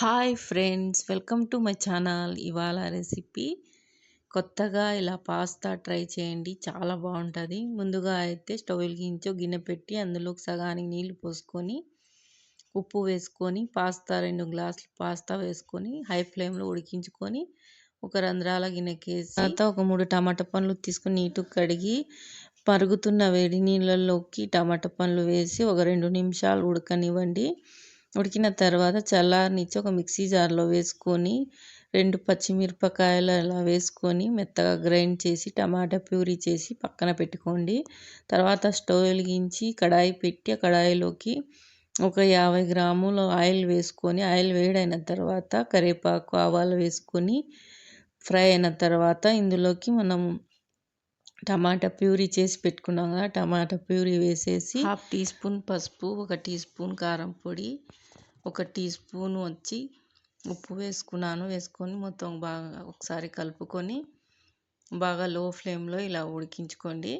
Hi friends welcome to my channel ఇవాళ recipe కొత్తగా ఇలా పాస్తా ట్రై చేయండి చాలా బాగుంటుంది. ముందుగా అయితే స్టవ్ వెలిగించి గిన్నె పెట్టి అందులోకి సగానికి నీళ్ళు పోసుకొని ఉప్పు వేసుకొని పాస్తా రెండు గ్లాసులు పాస్తా వేసుకొని హై ఫ్లేమ్లో ఉడికించుకొని ఒక రంధ్రాల గిన్నెకేసి తర్వాత ఒక మూడు టమాటా పండ్లు తీసుకుని నీటు కడిగి పరుగుతున్న వేడి నీళ్ళల్లోకి టమాటా పండ్లు వేసి ఒక రెండు నిమిషాలు ఉడకనివ్వండి. ఉడికిన తర్వాత చల్లారనిచ్చి ఒక మిక్సీ జార్లో వేసుకొని రెండు పచ్చిమిరపకాయలు అలా వేసుకొని మెత్తగా గ్రైండ్ చేసి టమాటా ప్యూరీ చేసి పక్కన పెట్టుకోండి. తర్వాత స్టవ్ వెలిగించి కడాయి పెట్టి ఆ కడాయిలోకి ఒక యాభై గ్రాముల ఆయిల్ వేసుకొని ఆయిల్ వేడైన తర్వాత కరివేపాకు ఆవాలు వేసుకొని ఫ్రై అయిన తర్వాత ఇందులోకి మనం టమాటా ప్యూరీ చేసి పెట్టుకున్నాం కదా టమాటా ప్యూరీ వేసేసి హాఫ్ టీ స్పూన్ పసుపు ఒక టీ స్పూన్ కారం పొడి ఒక టీ స్పూన్ వచ్చి ఉప్పు వేసుకున్నాను. వేసుకొని మొత్తం బాగా ఒకసారి కలుపుకొని బాగా లో ఫ్లేమ్లో ఇలా ఉడికించుకోండి.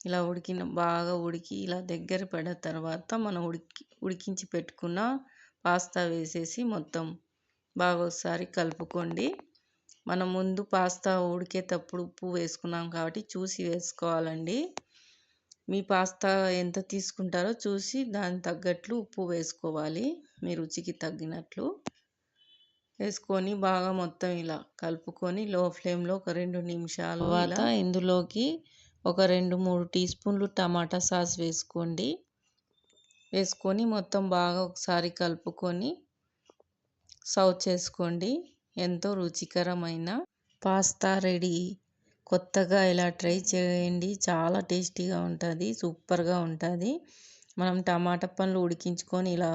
ఇలా ఉడికిన బాగా ఉడికి ఇలా దగ్గర పడిన తర్వాత మనం ఉడికి ఉడికించి పెట్టుకున్న పాస్తా వేసేసి మొత్తం బాగా ఒకసారి కలుపుకోండి. మనం ముందు పాస్తా ఉడికేటప్పుడు ఉప్పు వేసుకున్నాం కాబట్టి చూసి వేసుకోవాలండి. మీ పాస్తా ఎంత తీసుకుంటారో చూసి దానికి తగ్గట్లు ఉప్పు వేసుకోవాలి. మీ రుచికి తగ్గినట్లు వేసుకొని బాగా మొత్తం ఇలా కలుపుకొని లో ఫ్లేమ్లో ఒక రెండు నిమిషాలు తర్వాత ఇందులోకి ఒక రెండు మూడు టీ స్పూన్లు టమాటా సాస్ వేసుకోండి. వేసుకొని మొత్తం బాగా ఒకసారి కలుపుకొని సర్వ్ చేసుకోండి. ఎంతో రుచికరమైన పాస్తా రెడీ. కొత్తగా ఇలా ట్రై చేయండి. చాలా టేస్టీగా ఉంటుంది సూపర్గా ఉంటుంది. మనం టమాటా పండ్లు ఉడికించుకొని ఇలా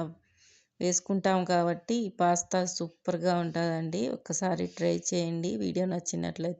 వేసుకుంటాం కాబట్టి ఈ పాస్తా సూపర్గా ఉంటుందండి. ఒక్కసారి ట్రై చేయండి. వీడియో నచ్చినట్లయితే